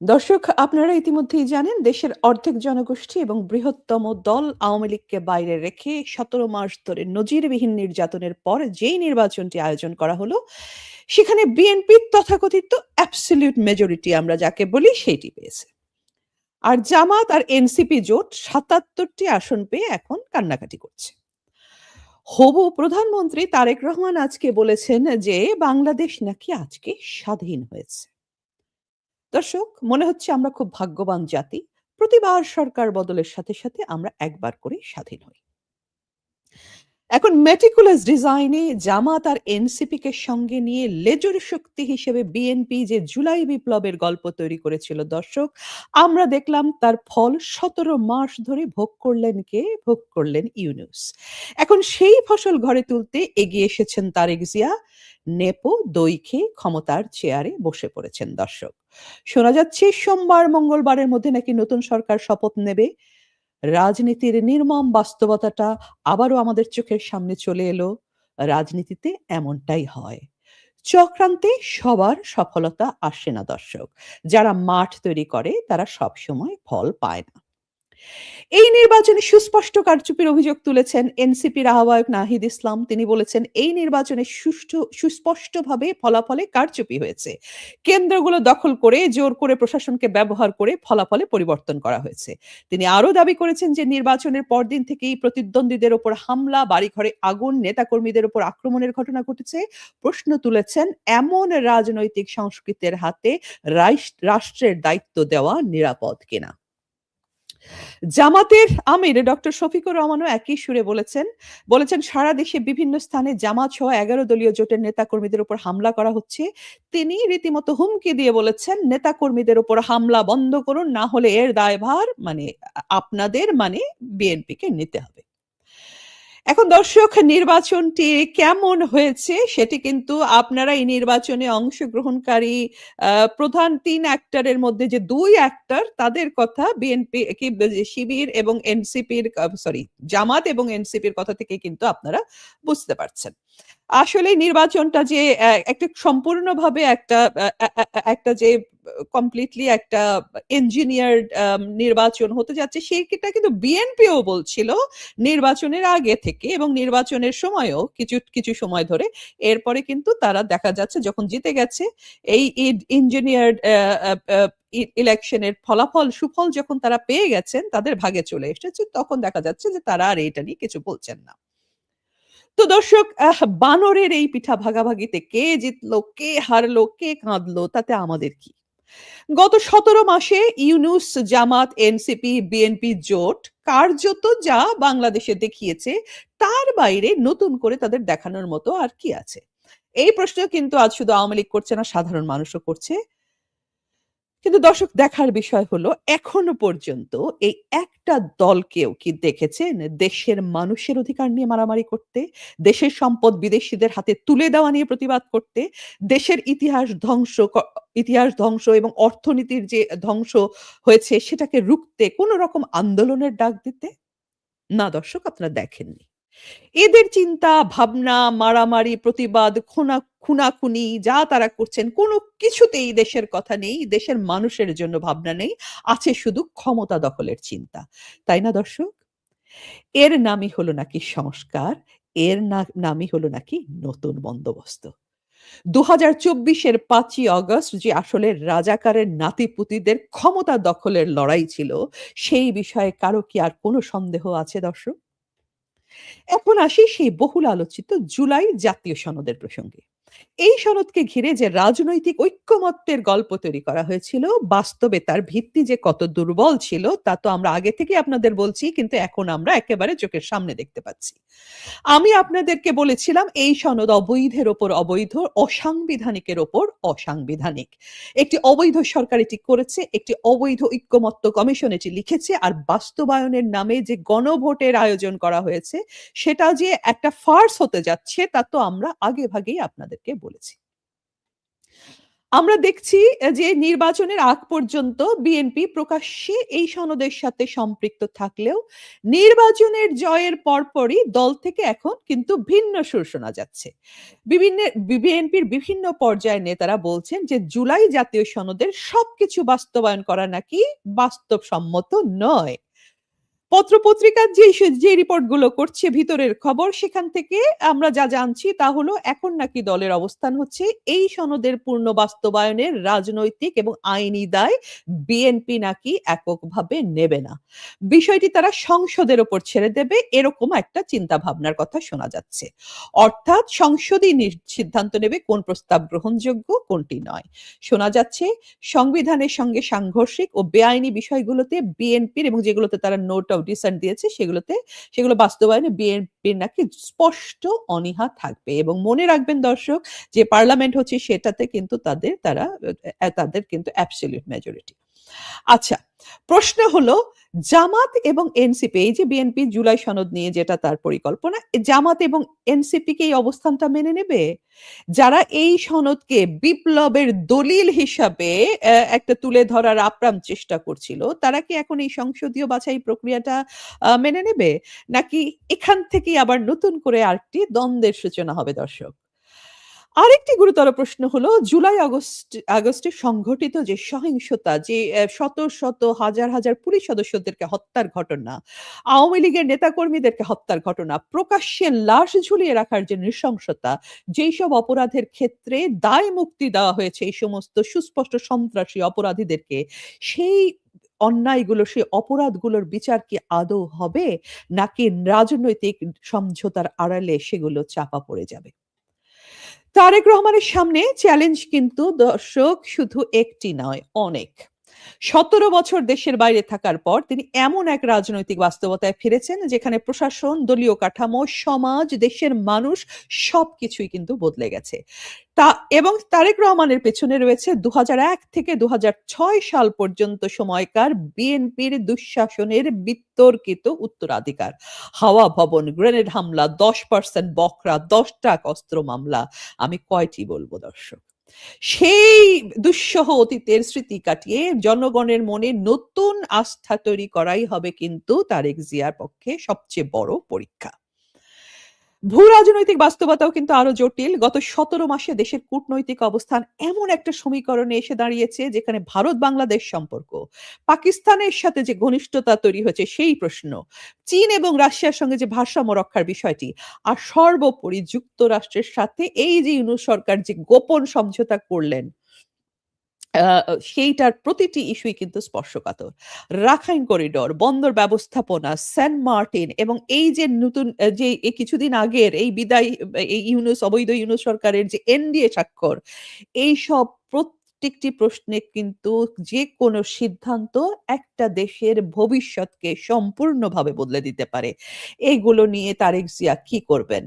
দর্শক আপনারা ইতিমধ্যেই জানেন দেশের অর্ধেক জনগোষ্ঠী এবং বৃহত্তম দল আওয়ামী লীগকে বাইরে রেখে ১৭ মাস ধরে নজিরবিহীন নির্যাতনের পর যেই নির্বাচনটি আয়োজন করা হলো, সেখানে বিএনপির তথাকথিত অ্যাবসলিউট মেজরিটি আমরা যাকে বলি সেইটি পেয়েছে। আর জামাত আর এনসিপি জোট সাতাত্তরটি আসন পেয়ে এখন কান্নাকাটি করছে। হবু প্রধানমন্ত্রী তারেক রহমান আজকে বলেছেন যে বাংলাদেশ নাকি আজকে স্বাধীন হয়েছে। দর্শক মনে হচ্ছে আমরা খুব ভাগ্যবান জাতি। প্রতিবার সরকার বদলের সাথে, সাথে আমরা একবার করে স্বাধীন হই। এখন মেটিকুলাস ডিজাইনে জামাত আর এনসিপি কে সঙ্গে নিয়ে লেজুর শক্তি হিসেবে বিএনপি যে জুলাই বিপ্লবের গল্প তৈরি করেছিল দর্শক, আমরা দেখলাম তার ফল ১৭ মাস ধরে ভোগ করলেন কে? ভোগ করলেন ইউনুস এখন সেই ফসল ঘরে তুলতে এগিয়ে এসেছেন তারেক জিয়া। নেপো দই খেয়ে ক্ষমতার চেয়ারে বসে পড়েছেন দর্শক। শোনা যাচ্ছে সোমবার মঙ্গলবারের মধ্যে নাকি নতুন সরকার শপথ নেবে। রাজনীতির নির্মম বাস্তবতাটা আবারও আমাদের চোখের সামনে চলে এলো। রাজনীতিতে এমনটাই হয়। চক্রান্তে সবার সফলতা আসে না দর্শক। যারা মাঠ তৈরি করে, তারা সবসময় ফল পায় না। এই নির্বাচনে সুস্পষ্ট কারচুপির অভিযোগ তুলেছেন এনসিপির আহ্বায়ক নাহিদ ইসলাম। তিনি বলেছেন, "এই নির্বাচনে সুষ্ঠু সুস্পষ্টভাবে ফলাফলে কারচুপি হয়েছে। কেন্দ্রগুলো দখল করে জোর করে প্রশাসনকে ব্যবহার করে ফলাফলে পরিবর্তন করা হয়েছে।" তিনি আরও দাবি করেছেন যে নির্বাচনের পরদিন থেকেই প্রতিদ্বন্দ্বীদের উপর হামলা, বাড়িঘরে আগুন, নেতাকর্মীদের উপর আক্রমণের ঘটনা ঘটেছে। প্রশ্ন তুলেছেন, এমন রাজনৈতিক সংস্কৃতির হাতে রাষ্ট্রের দায়িত্ব দেওয়া নিরাপদ কিনা? জামাতের আমির ডক্টর শফিকুর রহমানও একই সুরে বলেছেন, বলেছেন সারা দেশে বিভিন্ন স্থানে জামাত সহ ১১ দলীয় জোটের নেতাকর্মীদের উপর হামলা করা হচ্ছে। তিনি রীতিমতো হুমকি দিয়ে বলেছেন, "নেতাকর্মীদের উপর হামলা বন্ধ করুন, না হলে এর দায়ভার মানে আপনাদের মানে বিএনপিকে নিতে হবে।" এখন দর্শক, নির্বাচনটি কেমন হয়েছে সেটি কিন্তু আপনারা এই নির্বাচনে অংশগ্রহণকারী প্রধান তিন অ্যাক্টরের মধ্যে যে দুই অ্যাক্টর তাদের কথা বিএনপি কি শিবির এবং এনসিপির সরি জামাত এবং এনসিপির কথা থেকে কিন্তু আপনারা বুঝতে পারছেন। আসলে নির্বাচনটা যে একটা সম্পূর্ণভাবে একটা একটা যে কমপ্লিটলি একটা ইঞ্জিনিয়ার্ড আম নির্বাচন হতে যাচ্ছে সেটা কিন্তু বিএনপিও বলছিল নির্বাচনের আগে থেকে এবং নির্বাচনের সময়ও কিছু, কিছু সময় ধরে। এরপরে কিন্তু তারা দেখা যাচ্ছে যখন জিতে গেছে এই ইড ইঞ্জিনিয়ার্ড অ্যা আ আ ই ইলেকশনের ফলাফল সুফল যখন তারা পেয়ে গেছেন তাদের ভাগে চলে এসেছে তখন দেখা যাচ্ছে যে তারা আর এটা নিয়ে কিছু বলছেন না। তো দর্শক বানরের এই পিঠা ভাগাভাগিতে কে জিতলো, কে হারলো, কে কাঁদলো তাতে আমাদের কি? গত ১৭ মাসে ইউনুস জামাত, এনসিপি, বিএনপি জোট কার্যত যা বাংলাদেশে দেখিয়েছে তার বাইরে নতুন করে তাদের দেখানোর মতো আর কি আছে? এই প্রশ্ন কিন্তু আজ শুধু আওয়ামী লীগ করছে না সাধারণ মানুষও করছে। কিন্তু দর্শক দেখার বিষয় হলো এখনও পর্যন্ত এই একটা দলকেও কি দেখেছেন দেশের মানুষের অধিকার নিয়ে মারামারি করতে, দেশের সম্পদ বিদেশিদের হাতে তুলে দেওয়া নিয়ে প্রতিবাদ করতে, দেশের ইতিহাস ধ্বংস ইতিহাস ধ্বংস এবং অর্থনীতির যে ধ্বংস হয়েছে সেটাকে রুখতে কোন রকম আন্দোলনের ডাক দিতে? না দর্শক আপনারা দেখেননি। এদের চিন্তা, ভাবনা, মারামারি, প্রতিবাদ, খুনা খুনাখুনি যা তারা করছেন কোনো কিছুতেই দেশের কথা নেই, দেশের মানুষের জন্য ভাবনা নেই। আছে শুধু ক্ষমতা দখলের চিন্তা। তাই না দর্শক? এর নামই হলো নাকি সংস্কার, এর নামই হলো নাকি নতুন বন্দোবস্ত। ২০২৪ এর ৫ ই অগাস্ট যে আসলে রাজাকারের নাতি-পুতিদের ক্ষমতা দখলের লড়াই ছিল, সেই বিষয়ে কারও কি আর কোনো সন্দেহ আছে দর্শক? এখন আসি সেই বহুল আলোচিত জুলাই জাতীয় সনদের প্রসঙ্গে। এই সনদকে ঘিরে যে রাজনৈতিক ঐক্যমত্যের গল্প তৈরি করা হয়েছিল, বাস্তবে তার ভিত্তি যে কত দুর্বল ছিল তা তো আমরা আগে থেকেই আপনাদের বলছি কিন্তু এখন আমরা একেবারে চোখের সামনে দেখতে পাচ্ছি। আমি আপনাদেরকে বলেছিলাম এই সনদ অবৈধের ওপর অবৈধ, অসাংবিধানিকের ওপর অসাংবিধানিক। একটি অবৈধ সরকার এটি করেছে, একটি অবৈধ ঐক্যমত্য কমিশন এটি লিখেছে আর বাস্তবায়নের নামে যে গণভোটের আয়োজন করা হয়েছে সেটা যে একটা ফার্স হতে যাচ্ছে তা তো আমরা আগেভাগেই আপনাদেরকে বলেছি। আমরা দেখছি যে নির্বাচনের আগ পর্যন্ত বিএনপি প্রকাশ্যে এই সনদের সাথে সম্পৃক্ত থাকলেও নির্বাচনের জয়ের পরপরই দল থেকে এখন কিন্তু ভিন্ন সুর শোনা যাচ্ছে। বিভিন্ন, বিএনপির বিভিন্ন পর্যায়ের নেতারা বলছেন যে জুলাই জাতীয় সনদের সবকিছু বাস্তবায়ন করা নাকি বাস্তবসম্মত নয়। পত্র-পত্রিকার যে যে রিপোর্টগুলো করছে, ভিতরের খবর সেখান থেকে আমরা যা জানছি তা হলো এখন নাকি দলের অবস্থান হচ্ছে এই সনদের পূর্ণ বাস্তবায়নের রাজনৈতিক এবং আইনি দায় বিএনপি নাকি এককভাবে নেবে না। বিষয়টি তারা সংসদের উপর ছেড়ে দেবে এরকম একটা চিন্তা ভাবনার কথা শোনা যাচ্ছে। অর্থাৎ সংসদই সিদ্ধান্ত নেবে কোন প্রস্তাব গ্রহণযোগ্য, কোনটি নয়। শোনা যাচ্ছে সংবিধানের সঙ্গে সাংঘর্ষিক ও বেআইনি বিষয়গুলোতে বিএনপির এবং যেগুলোতে তারা নোট অফ দিয়েছে সেগুলোতে সেগুলো বাস্তবায়নে বিএনপির নাকি স্পষ্ট অনীহা থাকবে এবং মনে রাখবেন দর্শক যে পার্লামেন্ট হচ্ছে সেটাতে কিন্তু তাদের তারা তাদের কিন্তু অ্যাবসলিউট মেজরিটি। আচ্ছা, প্রশ্ন হলো জামাত এবং এনসিপি এই যে বিএনপি জুলাই সনদ নিয়ে যেটা তার পরিকল্পনা, জামাত এবং এনসিপি কি এই অবস্থানটা মেনে নেবে? যারা এই সনদকে বিপ্লবের দলিল হিসাবে একটা তুলে ধরার আপ্রাণ চেষ্টা করছিল, তারা কি এখন এই সংসদীয় বাছাই প্রক্রিয়াটা মেনে নেবে? নাকি এখান থেকে আবার নতুন করে আরেকটি দ্বন্দ্বের সূচনা হবে দর্শক? আরেকটি গুরুতর প্রশ্ন হলো জুলাই আগস্ট আগস্টে সংঘটিত যে সহিংসতা যে শত, শত হাজার, হাজার পুলিশ সদস্যদেরকে হত্যার ঘটনা, আওয়ামী লীগের নেতাকর্মীদেরকে হত্যার ঘটনা, প্রকাশ্যে লাশ ঝুলিয়ে রাখার যে নৃশংসতা, যেই সব অপরাধের ক্ষেত্রে দায় মুক্তি দেওয়া হয়েছে এই সমস্ত সুস্পষ্ট সন্ত্রাসী অপরাধীদেরকে, সেই অন্যায়গুলো, সেই অপরাধগুলোর বিচার কি আদৌ হবে? নাকি রাজনৈতিক সমঝোতার আড়ালে সেগুলো চাপা পড়ে যাবে? তারেক রহমানের সামনে চ্যালেঞ্জ কিন্তু দর্শক শুধু একটি নয়, অনেক। ১৭ বছর দেশের বাইরে থাকার পর তিনি এমন এক রাজনৈতিক বাস্তবতায় ফিরেছেন যেখানে প্রশাসন, দলীয় কাঠামো, সমাজ, দেশের মানুষ সবকিছুই কিন্তু বদলে গেছে। তা এবং তারেক রহমানের পেছনে রয়েছে ২০০১ থেকে ২০০৬ সাল পর্যন্ত সময়কার বিএনপির দুঃশাসনের বিতর্কিত উত্তরাধিকার। হাওয়া ভবন, গ্রেনেড হামলা, ১০% বখরা, ১০ ট্রাক অস্ত্র মামলা। আমি কয়টি বলব দর্শক? সেই দুঃসহ অতীতের স্মৃতি কাটিয়ে জনগণের মনে নতুন আস্থা তৈরি করাই হবে কিন্তু তারেক জিয়ার পক্ষে সবচেয়ে বড় পরীক্ষা। ভূ-রাজনৈতিক বাস্তবতাও কিন্তু আরও জটিল। গত ১৭ মাসে দেশের কূটনৈতিক অবস্থান এমন একটা সমীকরণে এসে দাঁড়িয়েছে যেখানে ভারত-বাংলাদেশ সম্পর্ক, পাকিস্তানের সাথে যে ঘনিষ্ঠতা তৈরি হয়েছে সেই প্রশ্ন, চীন এবং রাশিয়ার সঙ্গে যে ভারসাম্য রক্ষার বিষয়টি, আর সর্বোপরি যুক্তরাষ্ট্রের সাথে এই যে ইউনু সরকার যে গোপন সমঝোতা করলেন সেইটার প্রতিটি ইস্যুই কিন্তু স্পর্শকাতর। রাখাইন করিডোর, বন্দর ব্যবস্থাপনা, সেন্ট মার্টিন এবং এই যে নতুন যে এই কিছুদিন আগের এই বিদায়ী এই ইউনুস অবৈধ ইউনুস সরকারের যে এনডিএ স্বাক্ষর, এইসব প্রত্যেকটি প্রশ্নে কিন্তু যে কোনো সিদ্ধান্ত একটা দেশের ভবিষ্যৎকে সম্পূর্ণভাবে বদলে দিতে পারে। এগুলো নিয়ে তারেক জিয়া কি করবেন?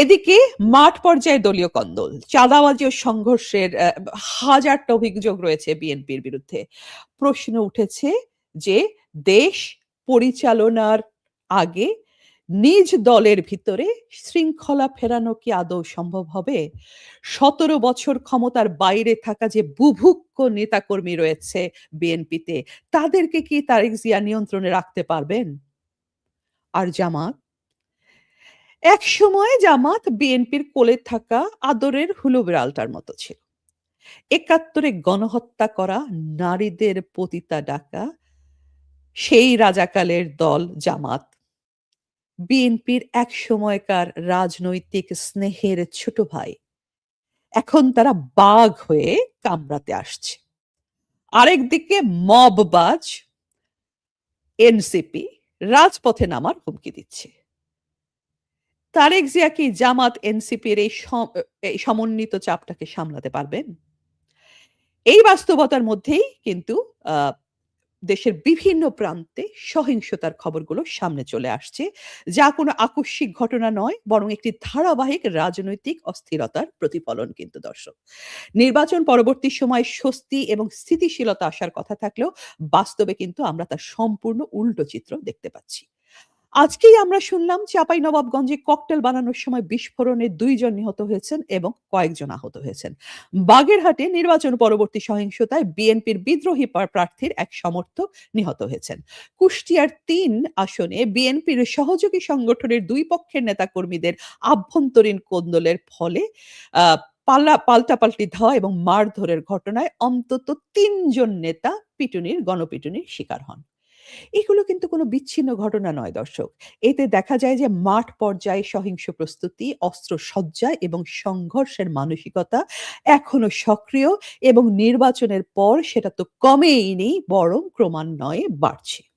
এদিকে মাঠ পর্যায়ে দলীয় কন্দল, চাঁদাবাজি ও সংঘর্ষের হাজারটা অভিযোগ রয়েছে বিএনপির বিরুদ্ধে। প্রশ্ন উঠেছে যে দেশ পরিচালনার আগে নিজ দলের ভিতরে শৃঙ্খলা ফেরানো কি আদৌ সম্ভব হবে? ১৭ বছর ক্ষমতার বাইরে থাকা যে বুভুক্ষ নেতাকর্মী রয়েছে বিএনপিতে, তাদেরকে কি তারেক জিয়া নিয়ন্ত্রণে রাখতে পারবেন? আর জামাত? একসময় জামাত বিএনপির কোলে থাকা আদরের হুলো বিড়ালটার মতো ছিল। একাত্তরে গণহত্যা করা, নারীদের পতিতা ডাকা, সেই রাজাকালের দল জামাত। বিএনপির এক সময়কার রাজনৈতিক স্নেহের ছোট ভাই। এখন তারা বাঘ হয়ে কামড়াতে আসছে। আরেকদিকে মববাজ এনসিপি রাজপথে নামার হুমকি দিচ্ছে। তারেক জিয়া কি জামাত এনসিপির এই সমন্বিত চাপটাকে সামলাতে পারবেন? এই বাস্তবতার মধ্যেই কিন্তু দেশের বিভিন্ন প্রান্তে সহিংসতার খবরগুলো সামনে চলে আসছে। যা কোনো আকস্মিক ঘটনা নয়, বরং একটি ধারাবাহিক রাজনৈতিক অস্থিরতার প্রতিফলন কিন্তু দর্শক। নির্বাচন পরবর্তী সময়ে স্বস্তি এবং স্থিতিশীলতা আসার কথা থাকলেও বাস্তবে কিন্তু আমরা তার সম্পূর্ণ উল্টো চিত্র দেখতে পাচ্ছি। আজকেই আমরা শুনলাম চাঁপাইনবাবগঞ্জে ককটেল বানানোর সময় বিস্ফোরণে দুইজন নিহত হয়েছেন এবং কয়েকজন আহত হয়েছেন। বাগেরহাটে নির্বাচন পরবর্তী সহিংসতায় বিএনপির বিদ্রোহী প্রার্থীর এক সমর্থক নিহত হয়েছেন। কুষ্টিয়ার তিন আসনে বিএনপির সহযোগী সংগঠনের দুই পক্ষের নেতাকর্মীদের আভ্যন্তরীণ কোন্দলের ফলে পাল্লা পাল্টাপাল্টি ধাওয়া এবং মারধরের ঘটনায় অন্তত তিনজন নেতা পিটুনির, গণপিটুনির শিকার হন। এগুলো কিন্তু কোনো বিচ্ছিন্ন ঘটনা নয় দর্শক। এতে দেখা যায় যে মাঠ পর্যায়ে সহিংস প্রস্তুতি, অস্ত্র সজ্জা এবং সংঘর্ষের মানসিকতা এখনও সক্রিয় এবং নির্বাচনের পর সেটা তো কমেই নেই বরং ক্রমান্বয়ে বাড়ছে।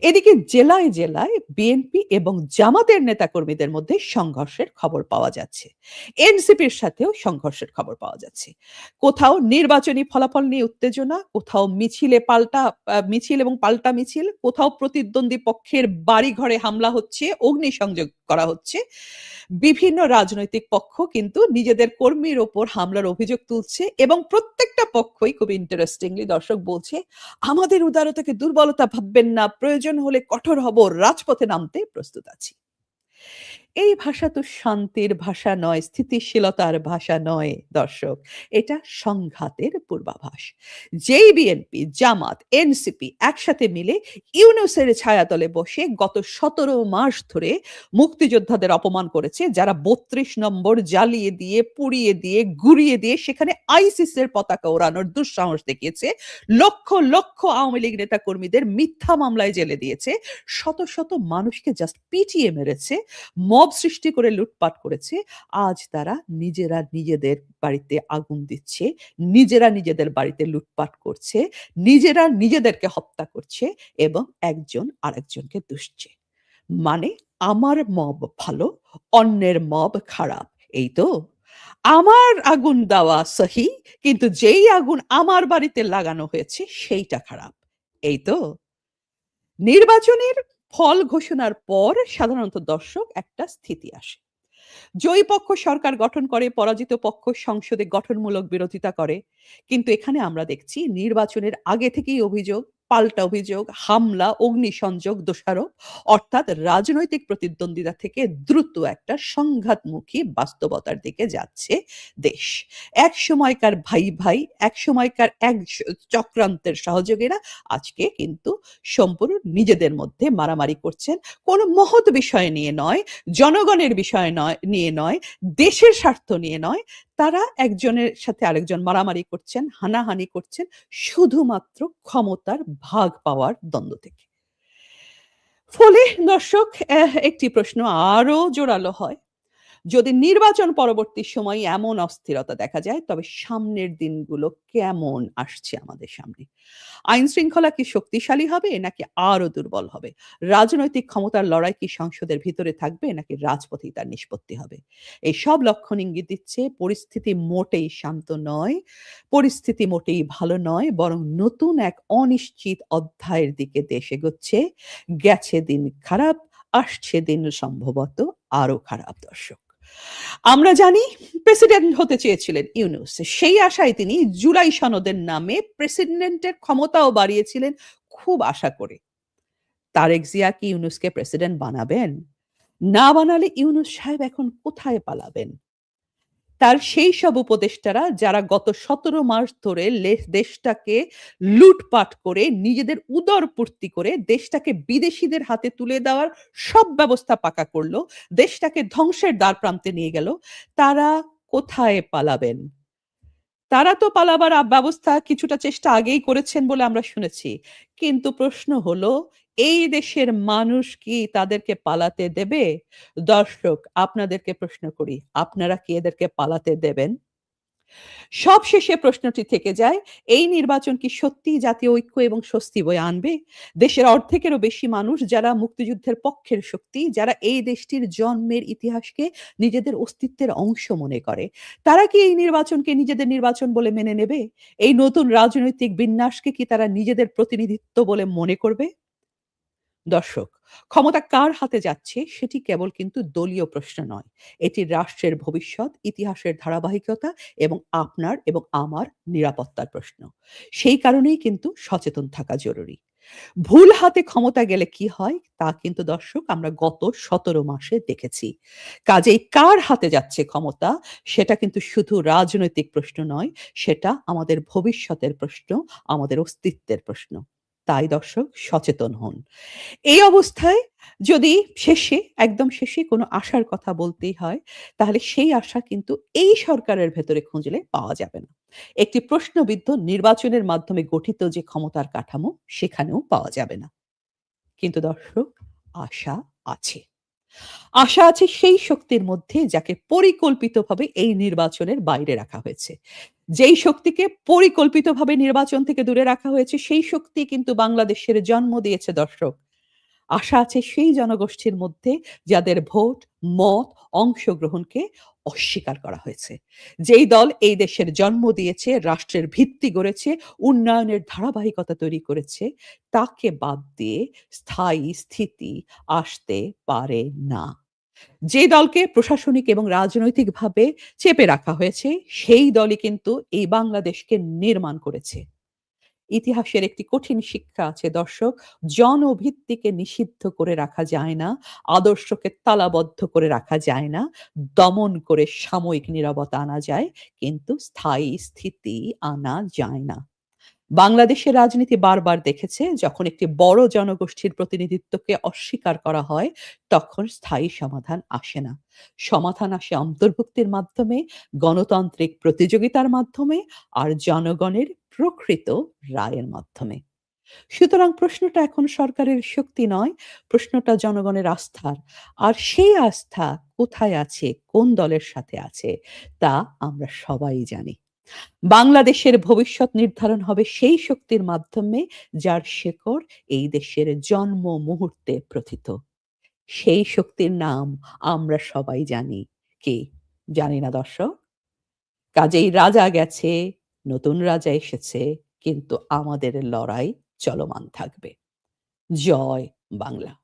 এদিকে জেলায়, জেলায় বিএনপি এবং জামাতের নেতাকর্মীদের মধ্যে সংঘর্ষের খবর পাওয়া যাচ্ছে। এনসিপির সাথেও সংঘর্ষের খবর পাওয়া যাচ্ছে। কোথাও নির্বাচনী ফলাফল নিয়ে উত্তেজনা, কোথাও মিছিলে পাল্টা মিছিল এবং পাল্টা মিছিল, কোথাও প্রতিদ্বন্দ্বী পক্ষের বাড়িঘরে হামলা হচ্ছে, অগ্নিসংযোগ করা হচ্ছে। বিভিন্ন রাজনৈতিক পক্ষ কিন্তু নিজেদের কর্মীর ওপর হামলার অভিযোগ তুলছে এবং প্রত্যেকটা পক্ষই খুব ইন্টারেস্টিংলি দর্শক বলছে, "আমাদের উদারতাকে দুর্বলতা ভাববেন না। প্রয়োজন হলে কঠোর হব, রাজপথে নামতে প্রস্তুত আছি।" এই ভাষা তো শান্তির ভাষা নয়, স্থিতিশীলতার ভাষা নয় দর্শক। এটা সংঘাতের পূর্বাভাস। যেই বিএনপি, জামাত, এনসিপি একসাথে মিলে ইউনূসের ছায়াতলে বসে গত ১৭ মাস ধরে মুক্তিযোদ্ধাদের অপমান করেছে, যারা ৩২ নম্বর জ্বালিয়ে দিয়ে, পুড়িয়ে দিয়ে, গুঁড়িয়ে দিয়ে সেখানে আইসিসের পতাকা ওড়ানোর দুঃসাহস দেখিয়েছে। লক্ষ, লক্ষ আওয়ামী লীগ নেতাকর্মীদের মিথ্যা মামলায় জেলে দিয়েছে। শত, শত মানুষকে জাস্ট পিটিয়ে মেরেছে। মব সৃষ্টি করে লুটপাট করেছে। আজ তারা নিজেরা নিজেদের বাড়িতে আগুন দিচ্ছে, নিজেরা নিজেদের বাড়িতে লুটপাট করছে, নিজেরা নিজেদেরকে হত্যা করছে এবং একজন আরেকজনকে দুষছে। মানে আমার মব ভালো, অন্যের মব খারাপ। এই তো? আমার আগুন দেওয়া সহি, কিন্তু যেই আগুন আমার বাড়িতে লাগানো হয়েছে সেইটা খারাপ। এই তো? নির্বাচনের ফল ঘোষণার পর সাধারণত দর্শক একটা স্থিতি আসে। জয়ী পক্ষ সরকার গঠন করে, পরাজিত পক্ষ সংসদে গঠনমূলক বিরোধিতা করে। কিন্তু এখানে আমরা দেখছি নির্বাচনের আগে থেকেই অভিযোগ, পাল্টা অভিযোগ, হামলা, অগ্নিসংযোগ, দোষারোপ অর্থাৎ রাজনৈতিক প্রতিদ্বন্দ্বিতা থেকে দ্রুত একটা সংঘাতমুখী বাস্তবতার দিকে যাচ্ছে দেশ। এক সময়কার ভাই, ভাই, এক সময়কার এক চক্রান্তের সহযোগীরা আজকে কিন্তু সম্পূর্ণ নিজেদের মধ্যে মারামারি করছেন। কোনো মহৎ বিষয় নিয়ে নয়, জনগণের বিষয় নয় নিয়ে নয়, দেশের স্বার্থ নিয়ে নয়। তারা একজনের সাথে আরেকজন মারামারি করছেন, হানাহানি করছেন শুধুমাত্র ক্ষমতার ভাগ পাওয়ার দ্বন্দ্ব থেকে। ফলে দর্শক একটি প্রশ্ন আরও জোরালো হয়। যদি নির্বাচন পরবর্তী সময়ে এমন অস্থিরতা দেখা যায় তবে সামনের দিনগুলো কেমন আসছে আমাদের সামনে? আইন শৃঙ্খলা কি শক্তিশালী হবে নাকি আরও দুর্বল হবে? রাজনৈতিক ক্ষমতার লড়াই কি সংসদের ভিতরে থাকবে নাকি রাজপথেই তার নিষ্পত্তি হবে? এই সব লক্ষণ ইঙ্গিত দিচ্ছে পরিস্থিতি মোটেই শান্ত নয়, পরিস্থিতি মোটেই ভালো নয় বরং নতুন এক অনিশ্চিত অধ্যায়ের দিকে দেশ এগোচ্ছে। গেছে দিন খারাপ, আসছে দিন সম্ভবত আরও খারাপ দর্শক। আমরা জানি প্রেসিডেন্ট হতে চেয়েছিলেন ইউনুস সেই আশায় তিনি জুলাই সনদের নামে প্রেসিডেন্টের ক্ষমতাও বাড়িয়েছিলেন খুব আশা করে। তারেক জিয়া কি ইউনুসকে প্রেসিডেন্ট বানাবেন? না বানালে ইউনুস সাহেব এখন কোথায় পালাবেন? তার সেই সব উপদেষ্টারা যারা গত ১৭ মাস ধরে দেশটাকে লুটপাট করে নিজেদের উদরপূর্তি করে দেশটাকে বিদেশিদের হাতে তুলে দেওয়ার সব ব্যবস্থা পাকা করল দেশটাকে ধ্বংসের দ্বারপ্রান্তে নিয়ে গেল, তারা কোথায় পালাবেন? তারা তো পালাবার ব্যবস্থা কিছুটা চেষ্টা আগেই করেছেন বলে আমরা শুনেছি। কিন্তু প্রশ্ন হলো এই দেশের মানুষ কি তাদেরকে পালাতে দেবে? দর্শক আপনাদেরকে প্রশ্ন করি, আপনারা কি এদেরকে পালাতে দেবেন? সবশেষে প্রশ্নটি থেকে যায়, এই নির্বাচন কি সত্যিই জাতীয় ঐক্য এবং স্বস্তি বয়ে আনবে? দেশের অর্ধেকেরও বেশি মানুষ যারা মুক্তিযুদ্ধের পক্ষের শক্তি, যারা এই দেশটির জন্মের ইতিহাসকে নিজেদের অস্তিত্বের অংশ মনে করে, তারা কি এই নির্বাচনকে নিজেদের নির্বাচন বলে মেনে নেবে? এই নতুন রাজনৈতিক বিন্যাসকে কি তারা নিজেদের প্রতিনিধিত্ব বলে মনে করবে? দর্শক, ক্ষমতা কার হাতে যাচ্ছে সেটি কেবল কিন্তু দলীয় প্রশ্ন নয়। এটি রাষ্ট্রের ভবিষ্যৎ, ইতিহাসের ধারাবাহিকতা এবং আপনার এবং আমার নিরাপত্তার প্রশ্ন। সেই কারণেই কিন্তু সচেতন থাকা জরুরি। ভুল হাতে ক্ষমতা গেলে কি হয় তা কিন্তু দর্শক আমরা গত ১৭ মাসে দেখেছি। কাজেই কার হাতে যাচ্ছে ক্ষমতা সেটা কিন্তু শুধু রাজনৈতিক প্রশ্ন নয়, সেটা আমাদের ভবিষ্যতের প্রশ্ন, আমাদের অস্তিত্বের প্রশ্ন। তাই দর্শক সচেতন হন। এই অবস্থায় যদি শেষে একদম শেষে কোনো আশার কথা বলতেই হয়, তাহলে সেই আশা কিন্তু এই সরকারের ভেতরে খুঁজলে পাওয়া যাবে না। একটি প্রশ্নবিদ্ধ নির্বাচনের মাধ্যমে গঠিত যে ক্ষমতার কাঠামো সেখানেও পাওয়া যাবে না। কিন্তু দর্শক আশা আছে। আশা আছে সেই শক্তির মধ্যে যাকে পরিকল্পিতভাবে এই নির্বাচনের বাইরে রাখা হয়েছে। যেই শক্তিকে পরিকল্পিতভাবে নির্বাচন থেকে দূরে রাখা হয়েছে সেই শক্তি কিন্তু বাংলাদেশের জন্ম দিয়েছে দর্শক। আশা আছে সেই জনগোষ্ঠীর মধ্যে যাদের ভোট, মত, অংশগ্রহণকে অস্বীকার করা হয়েছে। যেই দল এই দেশের জন্ম দিয়েছে, রাষ্ট্রের ভিত্তি গড়েছে, উন্নয়নের ধারাবাহিকতা তৈরি করেছে, তাকে বাদ দিয়ে স্থায়ী স্থিতি আসতে পারে না। যে দলকে প্রশাসনিক এবং রাজনৈতিকভাবে চেপে রাখা হয়েছে, সেই দলই কিন্তু এই বাংলাদেশকে নির্মাণ করেছে। ইতিহাসের একটি কঠিন শিক্ষা আছে দর্শক, জনভিত্তিকে নিষিদ্ধ করে রাখা যায় না, আদর্শকে তালাবদ্ধ করে রাখা যায় না, দমন করে সাময়িক নীরবতা আনা যায়, কিন্তু স্থায়ী স্থিতি আনা যায় না। বাংলাদেশের রাজনীতি বারবার দেখেছে যখন একটি বড় জনগোষ্ঠীর প্রতিনিধিত্বকে অস্বীকার করা হয়, তখন স্থায়ী সমাধান আসে না। সমাধান আসে অন্তর্ভুক্তির মাধ্যমে, গণতান্ত্রিক প্রতিযোগিতার মাধ্যমে আর জনগণের প্রকৃত রায়ের মাধ্যমে। সুতরাং প্রশ্নটা এখন সরকারের শক্তি নয়, প্রশ্নটা জনগণের আস্থার। আর সেই আস্থা কোথায় আছে, কোন দলের সাথে আছে তা আমরা সবাই জানি। বাংলাদেশের ভবিষ্যৎ নির্ধারণ হবে সেই শক্তির মাধ্যমে যার শেকড় এই দেশের জন্ম মুহূর্তে প্রথিত। সেই শক্তির নাম আমরা সবাই জানি। কে? জানি না দর্শক। কাজেই রাজা গেছে, নতুন রাজা এসেছে, কিন্তু আমাদের লড়াই চলমান থাকবে। জয় বাংলা।